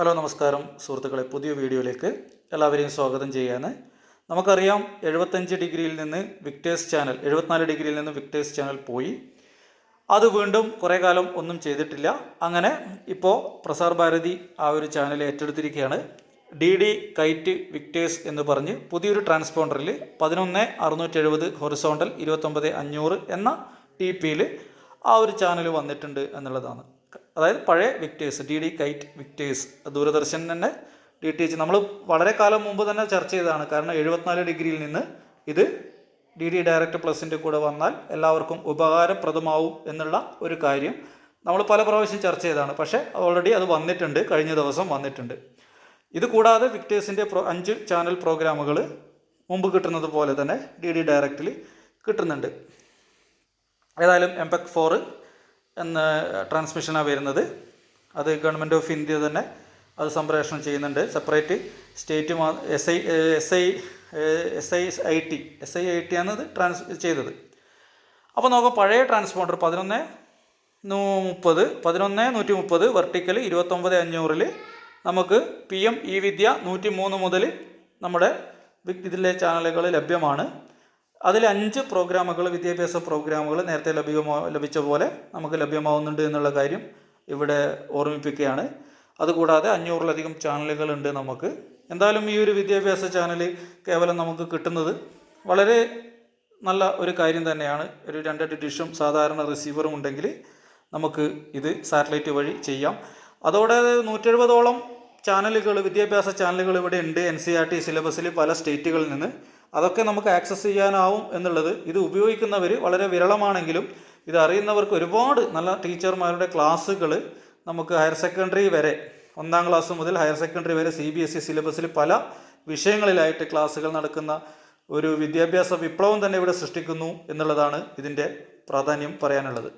Hello നമസ്കാരം. സുഹൃത്തുക്കളെ പുതിയ വീഡിയോയിലേക്ക് എല്ലാവരെയും സ്വാഗതം ചെയ്യാണ്. നമുക്കറിയാം എഴുപത്തഞ്ച് ഡിഗ്രിയിൽ നിന്ന് വിക്ടേഴ്സ് ചാനൽ എഴുപത്തിനാല് ഡിഗ്രിയിൽ നിന്ന് വിക്ടേഴ്സ് ചാനൽ പോയി. അത് വീണ്ടും കുറേ കാലം ഒന്നും ചെയ്തിട്ടില്ല. അങ്ങനെ ഇപ്പോൾ പ്രസാർ ഭാരതി ആ ഒരു ചാനൽ ഏറ്റെടുത്തിരിക്കുകയാണ്. ഡി ഡി കൈറ്റ് വിക്ടേഴ്സ് എന്ന് പറഞ്ഞ് പുതിയൊരു ട്രാൻസ്പോണ്ടറിൽ പതിനൊന്ന് അറുന്നൂറ്റി എഴുപത് ഹൊറിസോണ്ടൽ ഇരുപത്തൊമ്പത് അഞ്ഞൂറ് എന്ന ടി പിയിൽ ആ ഒരു ചാനൽ വന്നിട്ടുണ്ട് എന്നുള്ളതാണ്. അതായത് പഴയ Victers D D KITE Victers Doordarshan തന്നെ ഡി ടി എച്ച് നമ്മൾ വളരെ കാലം മുമ്പ് തന്നെ ചർച്ച ചെയ്തതാണ്. കാരണം എഴുപത്തിനാല് ഡിഗ്രിയിൽ നിന്ന് ഇത് ഡി ഡി ഡയറക്റ്റ് പ്ലസിന്റെ കൂടെ വന്നാൽ എല്ലാവർക്കും ഉപകാരപ്രദമാവും എന്നുള്ള ഒരു കാര്യം നമ്മൾ പല പ്രാവശ്യം ചർച്ച ചെയ്തതാണ്. പക്ഷേ ഓൾറെഡി അത് വന്നിട്ടുണ്ട്. കഴിഞ്ഞ ദിവസം വന്നിട്ടുണ്ട്. ഇത് കൂടാതെ വിക്ടേഴ്സിന്റെ പ്രോ അഞ്ച് ചാനൽ പ്രോഗ്രാമുകൾ മുമ്പ് കിട്ടുന്നത് പോലെ തന്നെ ഡി ഡി ഡയറക്റ്റിൽ കിട്ടുന്നുണ്ട്. ഏതായാലും എംപെക് ഫോർ എന്ന ട്രാൻസ്മിഷനാണ് വരുന്നത്. അത് ഗവൺമെന്റ് ഓഫ് ഇന്ത്യ തന്നെ അത് സംപ്രേഷണം ചെയ്യുന്നുണ്ട്. സെപ്പറേറ്റ് സ്റ്റേറ്റ് മാ S I S I S I I T S I I T ആണ് ഇത് ട്രാൻസ് ചെയ്തത്. അപ്പോൾ നോക്കാം പഴയ ട്രാൻസ്പോണ്ടർ പതിനൊന്ന് നൂ മുപ്പത് പതിനൊന്ന് നൂറ്റി മുപ്പത് വെർട്ടിക്കൽ ഇരുപത്തൊമ്പത് അഞ്ഞൂറിൽ നമുക്ക് പി എം ഇ വിദ്യ നൂറ്റി മൂന്ന് മുതൽ നമ്മുടെ ഇതിലെ ചാനലുകൾ ലഭ്യമാണ്. അതിൽ അഞ്ച് പ്രോഗ്രാമുകൾ വിദ്യാഭ്യാസ പ്രോഗ്രാമുകൾ നേരത്തെ ലഭ്യമാ ലഭിച്ച പോലെ നമുക്ക് ലഭ്യമാവുന്നുണ്ട് എന്നുള്ള കാര്യം ഇവിടെ ഓർമ്മിപ്പിക്കുകയാണ്. അതുകൂടാതെ അഞ്ഞൂറിലധികം ചാനലുകളുണ്ട് നമുക്ക്. എന്തായാലും ഈ ഒരു വിദ്യാഭ്യാസ ചാനൽ കേവലം നമുക്ക് കിട്ടുന്നത് വളരെ നല്ല ഒരു കാര്യം തന്നെയാണ്. ഒരു രണ്ട് ഡിഷും സാധാരണ റിസീവറും ഉണ്ടെങ്കിൽ നമുക്ക് ഇത് സാറ്റലൈറ്റ് വഴി ചെയ്യാം. അതോടെ നൂറ്റെഴുപതോളം ചാനലുകൾ വിദ്യാഭ്യാസ ചാനലുകൾ ഇവിടെ ഉണ്ട് എൻ സി ആർ ടി സിലബസിൽ പല സ്റ്റേറ്റുകളിൽ നിന്ന്. അതൊക്കെ നമുക്ക് ആക്സസ് ചെയ്യാനാവും എന്നുള്ളത് ഇത് ഉപയോഗിക്കുന്നവർ വളരെ വിരളമാണെങ്കിലും ഇത് അറിയുന്നവർക്ക് ഒരുപാട് നല്ല ടീച്ചർമാരുടെ ക്ലാസ്സുകൾ നമുക്ക് ഹയർ സെക്കൻഡറി വരെ ഒന്നാം ക്ലാസ് മുതൽ ഹയർ സെക്കൻഡറി വരെ സി ബി എസ് ഇ സിലബസിൽ പല വിഷയങ്ങളിലായിട്ട് ക്ലാസ്സുകൾ നടക്കുന്ന ഒരു വിദ്യാഭ്യാസ വിപ്ലവം തന്നെ ഇവിടെ സൃഷ്ടിക്കുന്നു എന്നുള്ളതാണ് ഇതിന്റെ പ്രാധാന്യം പറയാനുള്ളത്.